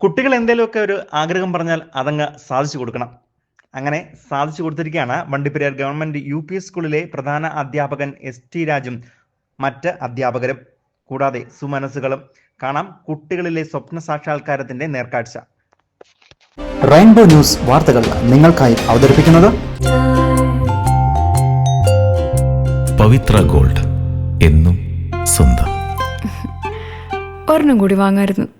കുട്ടികൾ എന്തെങ്കിലുമൊക്കെ ഒരു ആഗ്രഹം പറഞ്ഞാൽ അതങ്ങ് സാധിച്ചു കൊടുക്കണം. അങ്ങനെ സാധിച്ചു കൊടുത്തിരിക്കുകയാണ് വണ്ടിപ്പെരിയാർ ഗവൺമെന്റ് യു പി സ്കൂളിലെ പ്രധാന അധ്യാപകൻ എസ് ടി രാജും മറ്റ് അധ്യാപകരും. കൂടാതെ സുമനസ്സുകളും. കാണാം കുട്ടികളിലെ സ്വപ്ന സാക്ഷാത്കാരത്തിന്റെ നേർക്കാഴ്ച. റെയിൻബോ ന്യൂസ് വാർത്തകൾ നിങ്ങൾക്കായി അവതരിപ്പിക്കുന്നത് പവിത്ര ഗോൾഡ് എന്നും സ്വന്തം. ഒരെണ്ണം കൂടി വാങ്ങായിരുന്നു.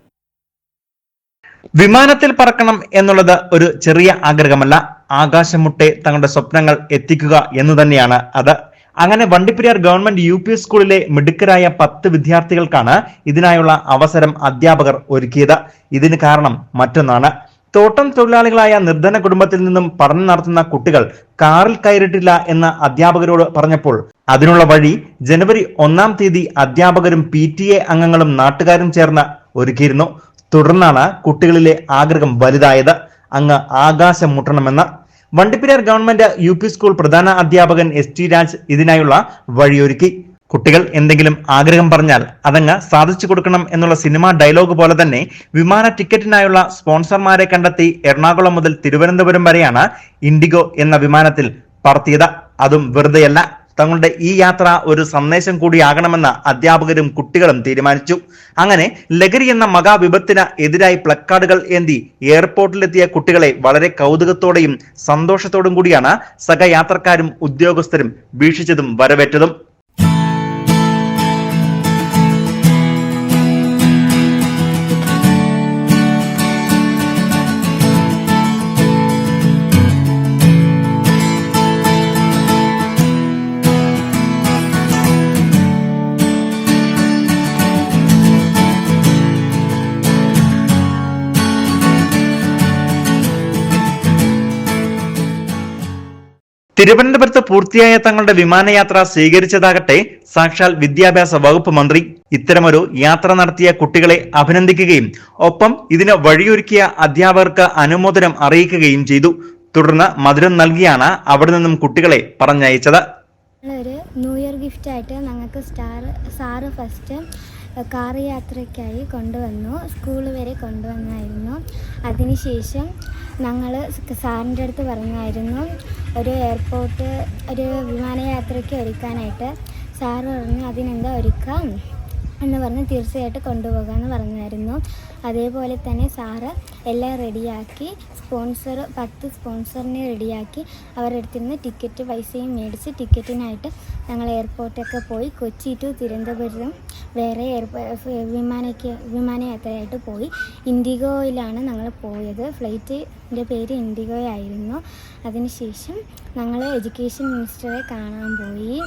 വിമാനത്തിൽ പറക്കണം എന്നുള്ളത് ഒരു ചെറിയ ആഗ്രഹമല്ല. ആകാശമുട്ടെ തങ്ങളുടെ സ്വപ്നങ്ങൾ എത്തിക്കുക എന്ന് തന്നെയാണ് അത്. അങ്ങനെ വണ്ടിപ്പെരിയാർ ഗവൺമെന്റ് യു പി സ്കൂളിലെ മിടുക്കരായ പത്ത് വിദ്യാർത്ഥികൾക്കാണ് ഇതിനായുള്ള അവസരം അധ്യാപകർ ഒരുക്കിയത്. ഇതിന് കാരണം മറ്റൊന്നാണ്. തോട്ടം തൊഴിലാളികളായ നിർധന കുടുംബത്തിൽ നിന്നും പഠനം നടത്തുന്ന കുട്ടികൾ കാറിൽ കയറിയിട്ടില്ല എന്ന് അധ്യാപകരോട് പറഞ്ഞപ്പോൾ അതിനുള്ള വഴി ജനുവരി ഒന്നാം തീയതി അധ്യാപകരും പി അംഗങ്ങളും നാട്ടുകാരും ചേർന്ന് ഒരുക്കിയിരുന്നു. തുടർന്നാണ് കുട്ടികളിലെ ആഗ്രഹം വലുതായത്. അങ്ങ് ആകാശം മുട്ടണമെന്ന് Vandiperiyar government U P school പ്രധാന അധ്യാപകൻ എസ് ടി രാജ് ഇതിനായുള്ള വഴിയൊരുക്കി. കുട്ടികൾ എന്തെങ്കിലും ആഗ്രഹം പറഞ്ഞാൽ അതങ്ങ് സാധിച്ചു കൊടുക്കണം എന്നുള്ള സിനിമ ഡയലോഗ് പോലെ തന്നെ വിമാന ടിക്കറ്റിനായുള്ള സ്പോൺസർമാരെ കണ്ടെത്തി എറണാകുളം മുതൽ തിരുവനന്തപുരം വരെയാണ് ഇൻഡിഗോ എന്ന വിമാനത്തിൽ പറത്തിയത്. അതും വെറുതെയല്ല. തങ്ങളുടെ ഈ യാത്ര ഒരു സന്ദേശം കൂടിയാകണമെന്ന് അധ്യാപകരും കുട്ടികളും തീരുമാനിച്ചു. അങ്ങനെ ലഹരി എന്ന മഹാവിപത്തിന് എതിരായി പ്ലക്കാർഡുകൾ ഏന്തി എയർപോർട്ടിലെത്തിയ കുട്ടികളെ വളരെ കൗതുകത്തോടെയും സന്തോഷത്തോടും കൂടിയാണ് സഹയാത്രക്കാരും ഉദ്യോഗസ്ഥരും വീക്ഷിച്ചതും വരവേറ്റതും. തിരുവനന്തപുരത്ത് പൂർത്തിയായ തങ്ങളുടെ വിമാനയാത്ര സ്വീകരിച്ചതാകട്ടെ സാക്ഷാൽ വിദ്യാഭ്യാസ വകുപ്പ് മന്ത്രി. ഇത്തരമൊരു യാത്ര നടത്തിയ കുട്ടികളെ അഭിനന്ദിക്കുകയും ഒപ്പം ഇതിന് വഴിയൊരുക്കിയ അധ്യാപകർക്ക് അനുമോദനം അറിയിക്കുകയും ചെയ്തു. തുടർന്ന് മധുരം നൽകിയാണ് അവിടെ നിന്നും കുട്ടികളെ പറഞ്ഞയച്ചത്. ഒരു ന്യൂ ഇയർ ഗിഫ്റ്റായിട്ട് ഞങ്ങൾക്ക് സ്റ്റാർ സാറ് ഫസ്റ്റ് കാർ യാത്രയ്ക്കായി കൊണ്ടുവന്നു സ്കൂൾ വരെ കൊണ്ടുവന്നായിരുന്നു. അതിനുശേഷം ഞങ്ങൾ സാറിന്റെ അടുത്ത് പറഞ്ഞായിരുന്നു ഒരു എയർപോർട്ട് ഒരു വിമാനയാത്രയ്ക്ക് ഒരുക്കാനായിട്ട് സാറ് പറഞ്ഞു അതിനെന്താ ഒരുക്കാം? എന്ന് പറഞ്ഞ് തീർച്ചയായിട്ടും കൊണ്ടുപോകാമെന്ന് പറഞ്ഞായിരുന്നു. അതേപോലെ തന്നെ സാറ് എല്ലാം റെഡിയാക്കി സ്പോൺസർ പത്ത് സ്പോൺസറിനെ റെഡിയാക്കി അവരുടെ അടുത്ത് നിന്ന് ടിക്കറ്റ് പൈസയും മേടിച്ച് ടിക്കറ്റിനായിട്ട് ഞങ്ങൾ എയർപോർട്ടൊക്കെ പോയി. കൊച്ചി ടു തിരുവനന്തപുരം വേറെ എയർപോ വിമാനയ്ക്ക് വിമാനയാത്രയായിട്ട് പോയി. ഇൻഡിഗോയിലാണ് ഞങ്ങൾ പോയത്. ഫ്ലൈറ്റിന്റെ പേര് ഇൻഡിഗോ ആയിരുന്നു അതിനുശേഷം ഞങ്ങൾ എഡ്യൂക്കേഷൻ മിനിസ്റ്ററെ കാണാൻ പോയി.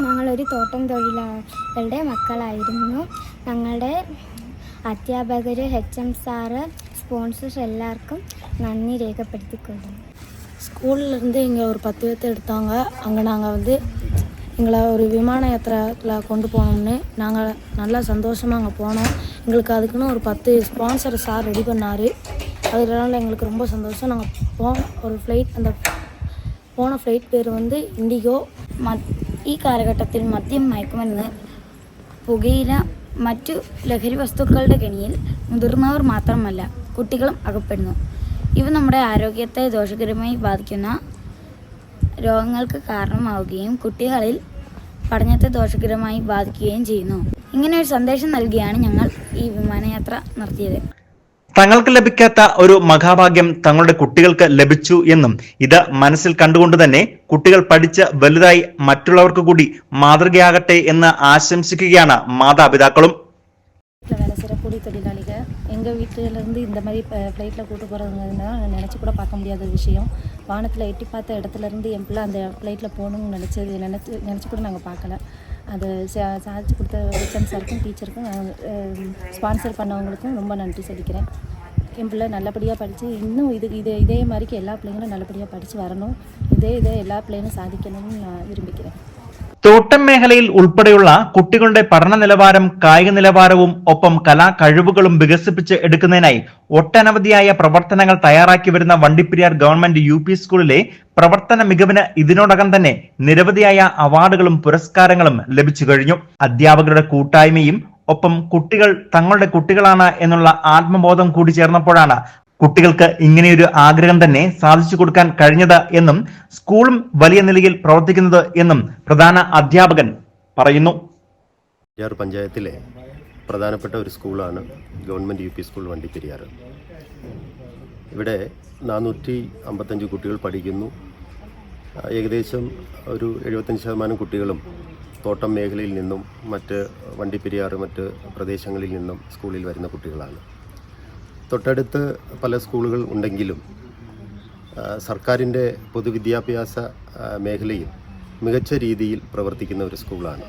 ഞങ്ങളൊരു തോട്ടം തൊഴിലാളികളുടെ മക്കളായിരുന്നു ഞങ്ങളുടെ അധ്യാപകർ എച്ച് എം സാറ് സ്പോൺസേഴ്സ് എല്ലാവർക്കും നന്ദി രേഖപ്പെടുത്തിക്കൊള്ളുന്നു ஸ்கூல்லேருந்து இங்கே ஒரு பத்து பேர்த்து எடுத்தாங்க அங்கே நாங்கள் வந்து எங்களை ஒரு விமான யாத்திரையில் கொண்டு போனோம்னு நாங்கள் நல்லா சந்தோஷமாக அங்கே போனோம் எங்களுக்கு அதுக்குன்னு ஒரு பத்து ஸ்பான்சர் சார் ரெடி பண்ணார் அதனால எங்களுக்கு ரொம்ப சந்தோஷம் நாங்கள் போன ஒரு ഫ്ലൈറ്റ് அந்த പോണ ഫ്ലൈറ്റ് പേര് വന്ന് ഇൻഡിഗോ ഈ കാലഘട്ടത്തിൽ മദ്യം മയക്കുമെന്ന് പുകയില മറ്റു ലഹരി വസ്തുക്കളുടെ കെണിയിൽ മുതിർന്നവർ മാത്രമല്ല കുട്ടികളും അകപ്പെടുന്നു. ഇവ നമ്മുടെ ആരോഗ്യത്തെ ദോഷകരമായി ബാധിക്കുന്ന രോഗങ്ങൾക്ക് കാരണമാവുകയും കുട്ടികളിൽ പഠനത്തെ ദോഷകരമായി ബാധിക്കുകയും ചെയ്യുന്നു. ഇങ്ങനെ ഒരു സന്ദേശം നൽകിയാണ് ഞങ്ങൾ ഈ വിമാനയാത്ര നടത്തിയത്. തങ്ങൾക്ക് ലഭിക്കാത്ത ഒരു മഹാഭാഗ്യം തങ്ങളുടെ കുട്ടികൾക്ക് ലഭിച്ചു എന്നും ഇത് മനസ്സിൽ കണ്ടുകൊണ്ട് തന്നെ കുട്ടികൾ പഠിച്ച് വലുതായി മറ്റുള്ളവർക്ക് കൂടി മാതൃകയാകട്ടെ എന്ന് ആശംസിക്കുകയാണ് മാതാപിതാക്കളും வீட்டில் வேலை செய்கிற கூலி தொழிலாளிகள் எங்கள் வீட்டிலேருந்து இந்த மாதிரி ஃப்ளைட்டில் கூட்டு போகிறதுனா நினச்சி கூட பார்க்க முடியாத ஒரு விஷயம் வானத்தில் எட்டி பார்த்த இடத்துலேருந்து என் பிள்ளை அந்த ஃப்ளைட்டில் போகணும்னு நினச்சது நினச்சி நினச்சி கூட நாங்கள் பார்க்கல அதை சா- சாதிச்சு கொடுத்த ஹெச்எம் சாருக்கும் டீச்சருக்கும் ஸ்பான்சர் பண்ணவங்களுக்கும் ரொம்ப நன்றி சொல்லிக்கிறேன். என் பிள்ளை நல்லபடியாக படித்து இன்னும் இது இது இதே மாதிரிக்கு எல்லா பிள்ளைங்களும் நல்லபடியாக படித்து வரணும். இதே இதே எல்லா பிள்ளைங்களும் சாதிக்கணும்னு நான் விரும்பிக்கிறேன். തോട്ടം മേഖലയിൽ ഉൾപ്പെടെയുള്ള കുട്ടികളുടെ പഠന നിലവാരം കായിക നിലവാരവും ഒപ്പം കലാ കഴിവുകളും വികസിപ്പിച്ച് എടുക്കുന്നതിനായി ഒട്ടനവധിയായ പ്രവർത്തനങ്ങൾ തയ്യാറാക്കി വരുന്ന വണ്ടിപ്പെരിയാർ ഗവൺമെന്റ് യു പി സ്കൂളിലെ പ്രവർത്തന മികവിന് ഇതിനോടകം തന്നെ നിരവധിയായ അവാർഡുകളും പുരസ്കാരങ്ങളും ലഭിച്ചു കഴിഞ്ഞു. അധ്യാപകരുടെ കൂട്ടായ്മയും ഒപ്പം കുട്ടികൾ തങ്ങളുടെ കുട്ടികളാണ് എന്നുള്ള ആത്മബോധം കൂടി ചേർന്നപ്പോഴാണ് കുട്ടികൾക്ക് ഇങ്ങനെയൊരു ആഗ്രഹം തന്നെ സാധിച്ചു കൊടുക്കാൻ കഴിഞ്ഞത് എന്നും സ്കൂളും വലിയ നിലയിൽ പ്രവർത്തിക്കുന്നത് എന്നും പ്രധാന അധ്യാപകൻ പറയുന്നു. പഞ്ചായത്തിലെ പ്രധാനപ്പെട്ട ഒരു സ്കൂളാണ് government U P school Vandiperiyar ഇവിടെ നാനൂറ്റി അമ്പത്തഞ്ച് കുട്ടികൾ പഠിക്കുന്നു. ഏകദേശം ഒരു എഴുപത്തഞ്ച് ശതമാനം കുട്ടികളും തോട്ടം മേഖലയിൽ നിന്നും മറ്റ് വണ്ടിപ്പെരിയാർ മറ്റ് പ്രദേശങ്ങളിൽ നിന്നും സ്കൂളിൽ വരുന്ന കുട്ടികളാണ്. തൊട്ടടുത്ത് പല സ്കൂളുകൾ ഉണ്ടെങ്കിലും സർക്കാരിന്റെ പൊതുവിദ്യാഭ്യാസ മേഖലയിൽ മികച്ച രീതിയിൽ പ്രവർത്തിക്കുന്ന ഒരു സ്കൂളാണ്.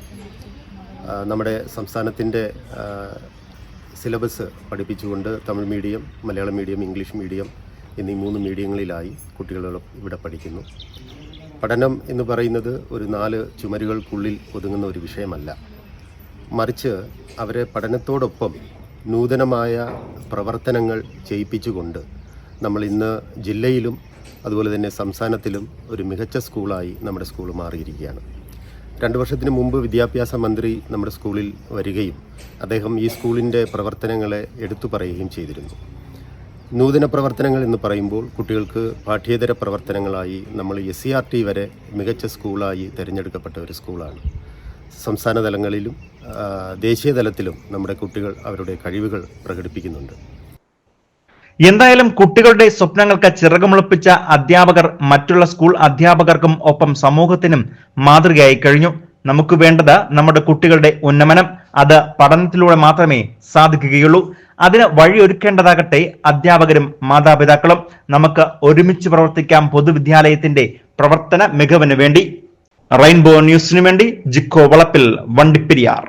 നമ്മുടെ സംസ്ഥാനത്തിന്റെ syllabus പഠിപ്പിച്ചുകൊണ്ട് Tamil medium Malayalam medium English medium എന്നീ മൂന്ന് മീഡിയങ്ങളിലായി കുട്ടികൾ ഇവിടെ പഠിക്കുന്നു. പഠനം എന്ന് പറയുന്നത് ഒരു നാല് ചുമരുകൾക്കുള്ളിൽ ഒതുങ്ങുന്ന ഒരു വിഷയമല്ല. മറിച്ച് അവരെ പഠനത്തോടൊപ്പം നൂതനമായ പ്രവർത്തനങ്ങൾ ചെയ്യിപ്പിച്ചുകൊണ്ട് നമ്മൾ ഇന്ന് ജില്ലയിലും അതുപോലെ തന്നെ സംസ്ഥാനത്തിലും ഒരു മികച്ച സ്കൂളായി നമ്മുടെ സ്കൂൾ മാറിയിരിക്കുകയാണ്. രണ്ട് വർഷത്തിന് മുമ്പ് വിദ്യാഭ്യാസ മന്ത്രി നമ്മുടെ സ്കൂളിൽ വരികയും അദ്ദേഹം ഈ സ്കൂളിന്റെ പ്രവർത്തനങ്ങളെ എടുത്തു പറയുകയും ചെയ്തിരുന്നു. നൂതന പ്രവർത്തനങ്ങൾ എന്ന് പറയുമ്പോൾ കുട്ടികൾക്ക് പാഠ്യേതര പ്രവർത്തനങ്ങളായി നമ്മൾ എസ് സി ആർ ടി വരെ മികച്ച സ്കൂളായി തിരഞ്ഞെടുക്കപ്പെട്ട ഒരു സ്കൂളാണ്. സംസ്ഥാന തലങ്ങളിലും ദേശീയ തലത്തിലും നമ്മുടെ കുട്ടികൾ അവരുടെ കഴിവുകൾ പ്രകടിപ്പിക്കുന്നുണ്ട്. എന്തായാലും കുട്ടികളുടെ സ്വപ്നങ്ങൾക്ക് ചിറകുമുളപ്പിച്ച അധ്യാപകർ മറ്റുള്ള സ്കൂൾ അധ്യാപകർക്കും ഒപ്പം സമൂഹത്തിനും മാതൃകയായി കഴിഞ്ഞു. നമുക്ക് വേണ്ടത് നമ്മുടെ കുട്ടികളുടെ ഉന്നമനം. അത് പഠനത്തിലൂടെ മാത്രമേ സാധിക്കുകയുള്ളൂ. അതിന് വഴിയൊരുക്കേണ്ടതാകട്ടെ അധ്യാപകരും മാതാപിതാക്കളും. നമുക്ക് ഒരുമിച്ച് പ്രവർത്തിക്കാം പൊതുവിദ്യാലയത്തിന്റെ പ്രവർത്തന മികവിന് വേണ്ടി. റെയിൻബോ ന്യൂസിനു വേണ്ടി ജിക്കോ വളപ്പിൽ വണ്ടിപ്പെരിയാർ.